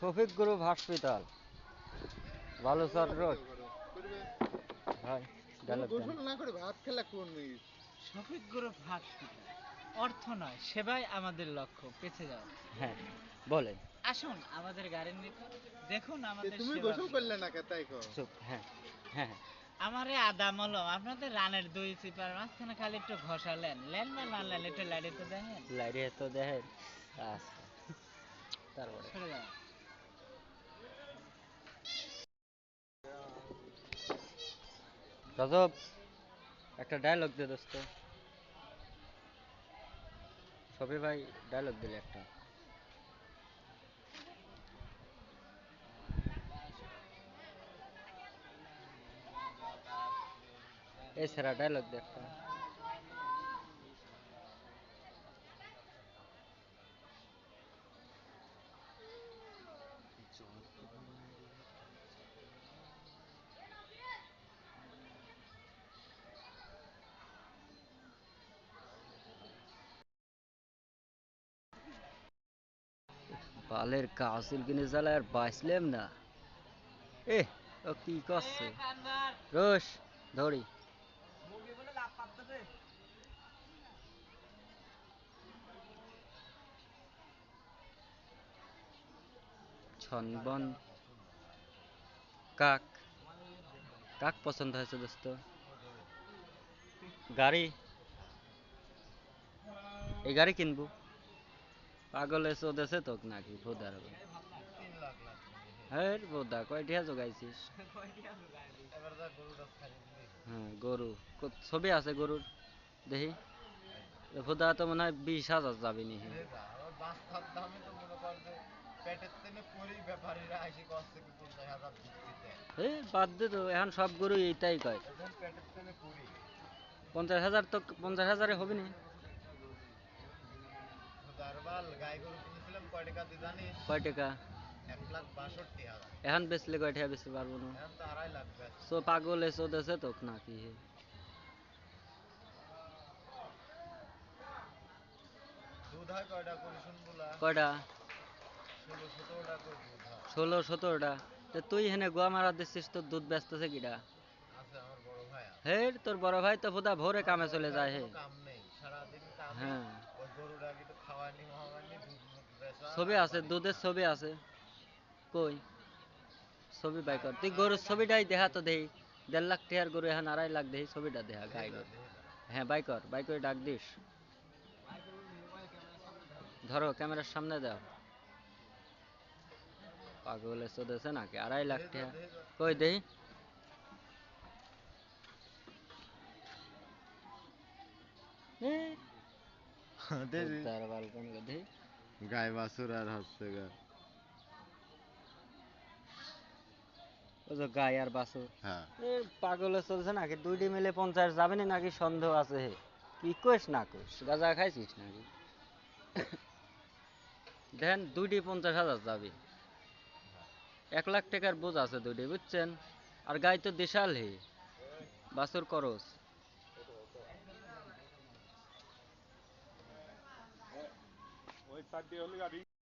Shafiq group hospital Baluchar road ভাই dialogue গোসল না করে ভাত খেলা কোন শফিক গ্রুপ হসপিটাল অর্থ নয় সেবাই আমাদের লক্ষ্য। পেছে যাও। হ্যাঁ বলেন। আসুন আমাদের গাড়ির নিকট। দেখুন আমাদের তুমি গোসল করলে না কে তাই কো চুপ হ্যাঁ হ্যাঁ। হ্যাঁ। আমারে আদা মলম আপনাদের রানের দুই চিপার মাঝখানে খালি একটু ঘষালেন। লেন না একটু তো দেখেন। লাইরে তো দেখেন। আচ্ছা। তারপরে? সরে যাও রজব একটা ডায়লগ দে দোস্ত সবই ভাই ডায়লগ দিলে একটা। এই সেরা ডায়লগ দে একটা। বালের কাউসিল কিনে চালায় আর বাঁচলাম না। এ ও কি করছে? রোশ, ধরি। ছনবন। কাক। কাক পছন্দ হয়েছে দোস্ত? গাড়ি। এই গাড়ি কিনবো। পাগল দেশে তোক নাকি, ভোদার হ্যাঁ বোদা কয়টিয়া জোগাইছিস? হ্যাঁ গরু। ছবি আছে গরুর? দেখি। ভোদা তো মনে হয় বিশ হাজার যাবে নি বাদ দে তো, এখন সব গরু এইটাই কয়। পঞ্চাশ হাজার তো, পঞ্চাশ হাজারে হবে না দারবাল গাই গরু কিনেছিলাম কয় টাকা এখন বেচলে কয় টাকা বেচতে পারব না? তো সো পাগল এসো দেশে নাকি? দুধ কয়টা ষোলো সতেরোটা তো তুই হেনে গোয়া মারা দিচ্ছিস তোর দুধ কিটা আছে ভাই হে তোর বড় ভাই তো ফুদা ভোরে কামে চলে যায় হে। হ্যাঁ। ছবি আছে দুধের ছবি আছে। কই? ছবি বাই কর। তুই গরুর ছবিটাই দেখা তো দেই। দেড় লাখ টাকার গরু এখন আড়াই লাখ দেই ছবিটা দেখা গাই হ্যাঁ বাই কর বাই করে ডাক দিস। ধরো ক্যামেরার সামনে দাও। পাগলে চোদেছে নাকি? আড়াই লাখ টাকা কই দেই? তার বালকন দেই। গাই বাছুর আর হচ্ছে গা। ও যে গাই আর হ্যাঁ। এ পাগলে চলছে নাকি? দুইটি মিলে পঞ্চাশ যাবে না নাকি সন্দেহ আছে হে? কি কইস না কইস? গাঁজা খাইছিস নাকি? দুইটি পঞ্চাশ হাজার যাবে। এক লাখ টাকার বোঝ আছে দুইটি বুঝছেন? আর গাই তো দেশাল হে। el partido